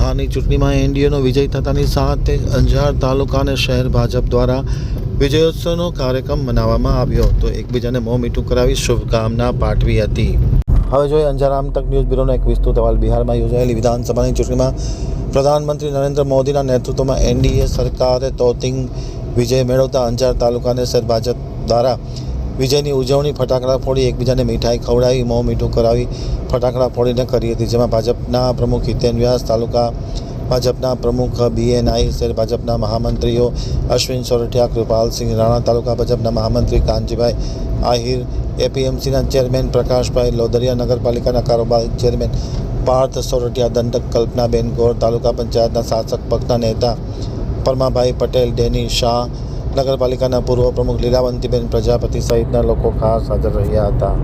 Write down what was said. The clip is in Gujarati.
બિહારની ચૂંટણીમાં એનડીએનો વિજય થતાની સાથે અંજાર તાલુકા અને શહેર ભાજપ દ્વારા વિજયોત્સવનો કાર્યક્રમ મનાવવામાં આવ્યો હતો. એકબીજાને મોં મીઠું કરાવી શુભકામના પાઠવી હતી. હવે જોઈએ અંજાર આમતક ન્યૂઝ બ્યુરોનો એક વિસ્તૃત અહેવાલ. બિહારમાં યોજાયેલી વિધાનસભાની ચૂંટણીમાં પ્રધાનમંત્રી નરેન્દ્ર મોદીના નેતૃત્વમાં એનડીએ સરકારે તોતિંગ વિજય મેળવતા અંજાર તાલુકાને શહેર ભાજપ દ્વારા વિજયની ઉજવણી ફટાકડા ફોડી એકબીજાને મીઠાઈ ખવડાવી, મોં મીઠું કરાવી ફટાકડા ફોડીને કરી હતી. જેમાં ભાજપના પ્રમુખ હિતેન વ્યાસ, તાલુકા ભાજપના પ્રમુખ બીએનઆઈ, શહેર ભાજપના મહામંત્રીઓ અશ્વિન સોરઠિયા, કૃપાલસિંહ રાણા, તાલુકા ભાજપના મહામંત્રી કાનજીભાઈ આહિર, એપીએમસીના ચેરમેન પ્રકાશભાઈ લોદરિયા, નગરપાલિકાના કારોબારી ચેરમેન પાર્થ સોરઠિયા, દંડક કલ્પનાબેન ગોર, તાલુકા પંચાયતના શાસક પક્ષના નેતા પરમાભાઈ પટેલ, ડેની શાહ નગરપાલિકાના પૂર્વ પ્રમુખ લીલાવંતીબેન પ્રજાપતિ સહિતના લોકો ખાસ હાજર રહ્યા હતા.